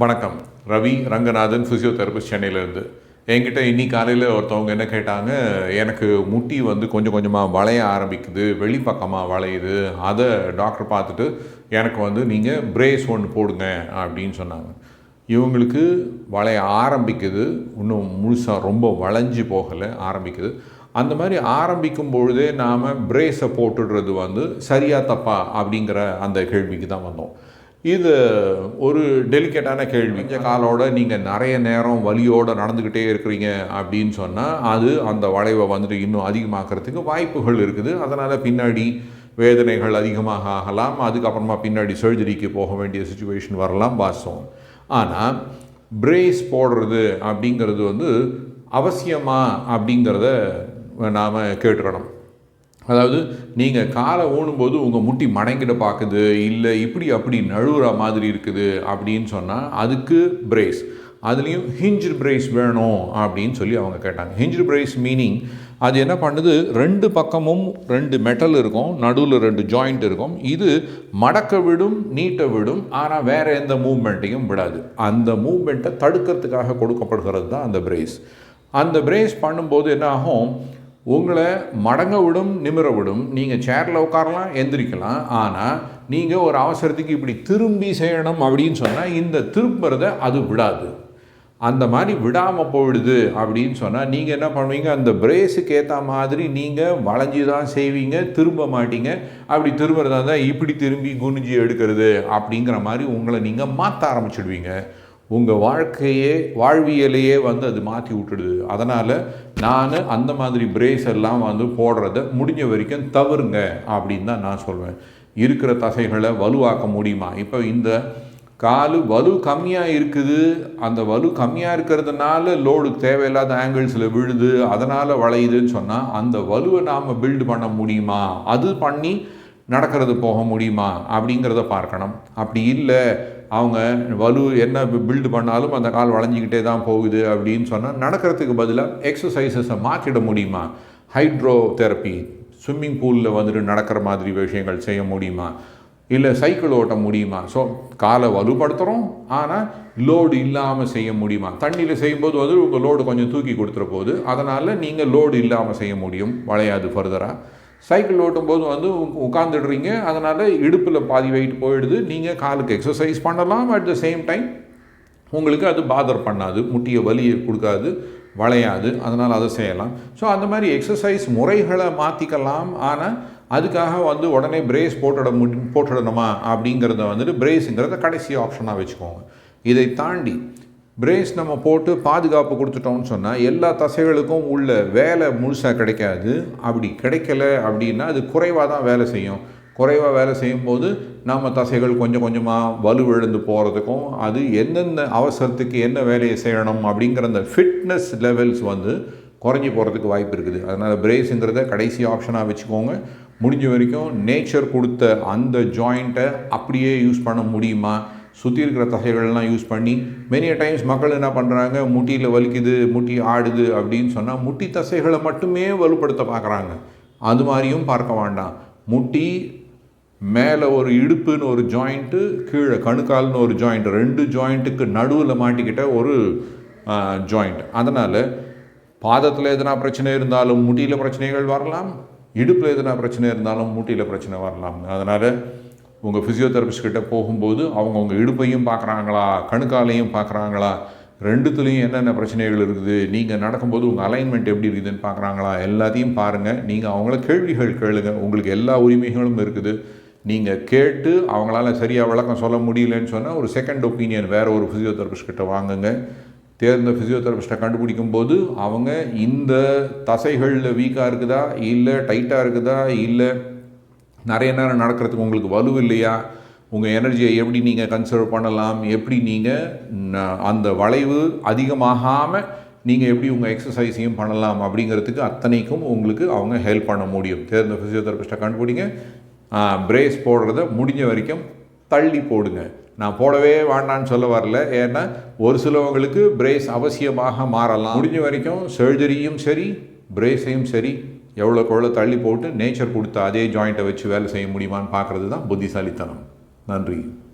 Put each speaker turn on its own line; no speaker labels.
வணக்கம். ரவி ரங்கநாதன் ஃபிசியோதெரபிஸ்ட் சென்னையிலேருந்து. என்கிட்ட இன்னி காலையில் ஒருத்தவங்க என்ன கேட்டாங்க எனக்கு முட்டி வந்து கொஞ்சம் கொஞ்சமாக வளைய ஆரம்பிக்குது வெளிப்பக்கமாக வளையுது. அதை டாக்டர் பார்த்துட்டு எனக்கு வந்து நீங்கள் பிரேஸ் ஒன்று போடுங்க அப்படின்னு சொன்னாங்க. இவங்களுக்கு வளைய ஆரம்பிக்குது. இன்னும் முழுசாக ரொம்ப வளைஞ்சு போகலை ஆரம்பிக்குது. அந்த மாதிரி ஆரம்பிக்கும் பொழுதே நாம் பிரேஸை போட்டுடுறது வந்து சரியா தப்பா அப்படிங்கிற அந்த கேள்விக்கு தான் வந்தோம். இது ஒரு டெலிகேட்டான கேள்வி. காலோட நீங்கள் நிறைய நேரம் வலியோடு நடந்துக்கிட்டே இருக்கிறீங்க அப்படின்னு சொன்னால் அது அந்த வளைவை வந்துட்டு இன்னும் அதிகமாக்கிறதுக்கு வாய்ப்புகள் இருக்குது. அதனால் பின்னாடி வேதனைகள் அதிகமாக ஆகலாம். அதுக்கப்புறமா பின்னாடி சர்ஜரிக்கு போக வேண்டிய சுச்சுவேஷன் வரலாம் வாசம். ஆனால் பிரேஸ் போடுறது அப்படிங்கிறது வந்து அவசியமா அப்படிங்கிறத நாம் கேட்டுக்கணும். அதாவது நீங்கள் காலை ஊனும்போது உங்கள் முட்டி மடங்கிட பார்க்குது இல்லை இப்படி அப்படி நழுவுற மாதிரி இருக்குது அப்படின்னு சொன்னால் அதுக்கு பிரேஸ் அதுலேயும் ஹிஞ்ச் பிரேஸ் வேணும் அப்படின்னு சொல்லி அவங்க கேட்டாங்க. ஹிஞ்ச் பிரேஸ் மீனிங் அது என்ன பண்ணுது? ரெண்டு பக்கமும் ரெண்டு மெட்டல் இருக்கும் நடுவில் ரெண்டு ஜாயிண்ட் இருக்கும். இது மடக்க விடும் நீட்ட விடும் ஆனால் வேறு எந்த மூவ்மெண்ட்டையும் விடாது. அந்த மூவ்மெண்ட்டை தடுக்கிறதுக்காக கொடுக்கப்படுகிறது தான் அந்த பிரேஸ் அந்த பிரேஸ் பண்ணும்போது என்ன ஆகும்? உங்களை மடங்க விடும் நிமிர விடும் நீங்கள் சேரில் உட்காரலாம் எந்திரிக்கலாம். ஆனால் நீங்கள் ஒரு அவசரத்துக்கு இப்படி திரும்பி செய்யணும் அப்படின்னு சொன்னால் இந்த திரும்புறதை அது விடாது. அந்த மாதிரி விடாமல் போயிடுது அப்படின்னு சொன்னால் நீங்கள் என்ன பண்ணுவீங்க? அந்த பிரேஸுக்கு ஏற்ற மாதிரி நீங்கள் வளைஞ்சி தான் செய்வீங்க திரும்ப மாட்டீங்க. அப்படி திரும்புறதா இருந்தால் இப்படி திரும்பி குனிஞ்சி எடுக்கிறது அப்படிங்கிற மாதிரி உங்களை நீங்கள் மாற்ற ஆரம்பிச்சிடுவீங்க. உங்கள் வாழ்க்கையே வாழ்வியலையே வந்து அது மாற்றி விட்டுடுது. அதனால் நான் அந்த மாதிரி பிரேஸ் எல்லாம் வந்து போடுறத முடிஞ்ச வரைக்கும் தவறுங்க அப்படின்னு தான் நான் சொல்வேன். இருக்கிற தசைகளை வலுவாக்க முடியுமா? இப்போ இந்த கால் வலு கம்மியாக இருக்குது. அந்த வலு கம்மியாக இருக்கிறதுனால லோடு தேவையில்லாத ஆங்கிள்ஸில் விழுது அதனால் வளையுதுன்னு சொன்னால் அந்த வலுவை நாம் பில்டு பண்ண முடியுமா? அது பண்ணி நடக்கிறது போக முடியுமா? அப்படிங்கிறத பார்க்கணும். அப்படி இல்லை அவங்க வலு என்ன பில்டு பண்ணாலும் அந்த கால் வளைஞ்சிக்கிட்டே தான் போகுது அப்படின்னு சொன்னால் நடக்கிறதுக்கு பதிலாக எக்ஸசைசஸை மாற்றிட முடியுமா? ஹைட்ரோ தெரப்பி ஸ்விம்மிங் பூலில் வந்துட்டு நடக்கிற மாதிரி விஷயங்கள் செய்ய முடியுமா? இல்லை சைக்கிள் ஓட்ட முடியுமா? ஸோ காலை வலுப்படுத்துகிறோம் ஆனால் லோடு இல்லாமல் செய்ய முடியுமா? தண்ணியில் செய்யும்போது வந்து உங்கள் லோடு கொஞ்சம் தூக்கி கொடுத்துற போது அதனால் நீங்கள் லோடு இல்லாமல் செய்ய முடியும். வளையாது ஃபர்தராக சைக்கிள் ஓட்டும்போது வந்து உட்காந்துடுறீங்க அதனால் இடுப்பில் பாதி வெயிட் போயிடுது. நீங்கள் காலுக்கு எக்ஸசைஸ் பண்ணலாம். அட் த சேம் டைம் உங்களுக்கு அது பாதர் பண்ணாது. முட்டியை வலியை கொடுக்காது. வளையாது. அதனால் அதை செய்யலாம். ஸோ அந்த மாதிரி எக்ஸசைஸ் முறைகளை மாற்றிக்கலாம் ஆனால் அதுக்காக வந்து உடனே பிரேஸ் போட்டுட முடி போட்டுடணுமா? அப்படிங்கிறத வந்துட்டு பிரேஸுங்கிறத கடைசி ஆப்ஷனாக வச்சுக்கோங்க. இதை தாண்டி பிரேஸ் நம்ம போட்டு பாதுகாப்பு கொடுத்துட்டோம்னு சொன்னால் எல்லா தசைகளுக்கும் உள்ள வேலை முழுசாக கிடைக்காது. அப்படி கிடைக்கல அப்படின்னா அது குறைவாக தான் வேலை செய்யும். குறைவாக வேலை செய்யும்போது நம்ம தசைகள் கொஞ்சம் கொஞ்சமாக வலுவிழந்து போகிறதுக்கும் அது எந்தெந்த அவசரத்துக்கு என்ன வேலையை செய்யணும் அப்படிங்கிற அந்த ஃபிட்னஸ் லெவல்ஸ் வந்து குறைஞ்சி போகிறதுக்கு வாய்ப்பு இருக்குது. அதனால் பிரேஸுங்கிறத கடைசி ஆப்ஷனாக வச்சுக்கோங்க. முடிஞ்ச வரைக்கும் நேச்சர் கொடுத்த அந்த ஜாயிண்ட்டை அப்படியே யூஸ் பண்ண முடியுமா? சுற்றி இருக்கிற தசைகள்லாம் யூஸ் பண்ணி மெனிய டைம்ஸ் மக்கள் என்ன பண்ணுறாங்க முட்டியில் வலிக்குது முட்டி ஆடுது அப்படின்னு சொன்னால் முட்டி தசைகளை மட்டுமே வலுப்படுத்த பார்க்குறாங்க அது மாதிரியும் பார்க்க வேண்டாம். முட்டி மேலே ஒரு இடுப்புன்னு ஒரு ஜாயிண்ட்டு கீழே கணுக்கால்னு ஒரு ஜாயிண்ட் ரெண்டு ஜாயிண்ட்டுக்கு நடுவில் மாட்டிக்கிட்ட ஒரு ஜாயிண்ட் அதனால் பாதத்தில் எதனா பிரச்சனை இருந்தாலும் முட்டியில் பிரச்சனைகள் வரலாம் இடுப்பில் எதனா பிரச்சனை இருந்தாலும் முட்டியில் பிரச்சனை வரலாம். அதனால் உங்கள் ஃபிசியோதெரபிஸ்ட் கிட்ட போகும்போது அவங்க உங்கள் இடுப்பையும் பார்க்குறாங்களா? கணுக்காலையும் பார்க்குறாங்களா? ரெண்டுத்துலேயும் என்னென்ன பிரச்சனைகள் இருக்குது? நீங்கள் நடக்கும்போது உங்கள் அலைன்மெண்ட் எப்படி இருக்குதுன்னு பார்க்குறாங்களா? எல்லாத்தையும் பாருங்கள் நீங்கள் அவங்கள கேள்விகள் கேளுங்க. உங்களுக்கு எல்லா உரிமைகளும் இருக்குது. நீங்கள் கேட்டு அவங்களால சரியாக விளக்கம் சொல்ல முடியலன்னு சொன்னால் ஒரு செகண்ட் ஒப்பீனியன் வேறு ஒரு ஃபிசியோதெரபிஸ்ட் கிட்ட வாங்குங்க. தேர்ந்த ஃபிசியோதெரபிஸ்ட்டை கண்டுபிடிக்கும் போது அவங்க இந்த தசைகளில் வீக்காக இருக்குதா? இல்லை டைட்டாக இருக்குதா? இல்லை நிறைய நேரம் நடக்கிறதுக்கு உங்களுக்கு வலு இல்லையா? உங்கள் எனர்ஜியை எப்படி நீங்கள் கன்சர்வ் பண்ணலாம்? எப்படி நீங்கள் அந்த வளைவு அதிகமாகாமல் நீங்கள் எப்படி உங்கள் எக்ஸசைஸையும் பண்ணலாம்? அப்படிங்கிறதுக்கு அத்தனைக்கும் உங்களுக்கு அவங்க ஹெல்ப் பண்ண முடியும். தேர்ந்த ஃபிசியோதெரபிஸ்ட்டை கண்டுபிடிங்க. பிரேஸ் போடுறத முடிஞ்ச வரைக்கும் தள்ளி போடுங்க. நான் போடவே வேண்டான்னு சொல்ல வரல. ஏன்னா ஒரு சிலவங்களுக்கு பிரேஸ் அவசியமாக மாறலாம். முடிஞ்ச வரைக்கும் சர்ஜரியும் சரி பிரேஸையும் சரி எவ்வளோக்கு எவ்வளோ தள்ளி போட்டு நேச்சர் கொடுத்த அதே ஜாயிண்ட்டை வச்சு வேலை செய்ய முடியுமான்னு பார்க்குறது தான் புத்திசாலித்தனம். நன்றி.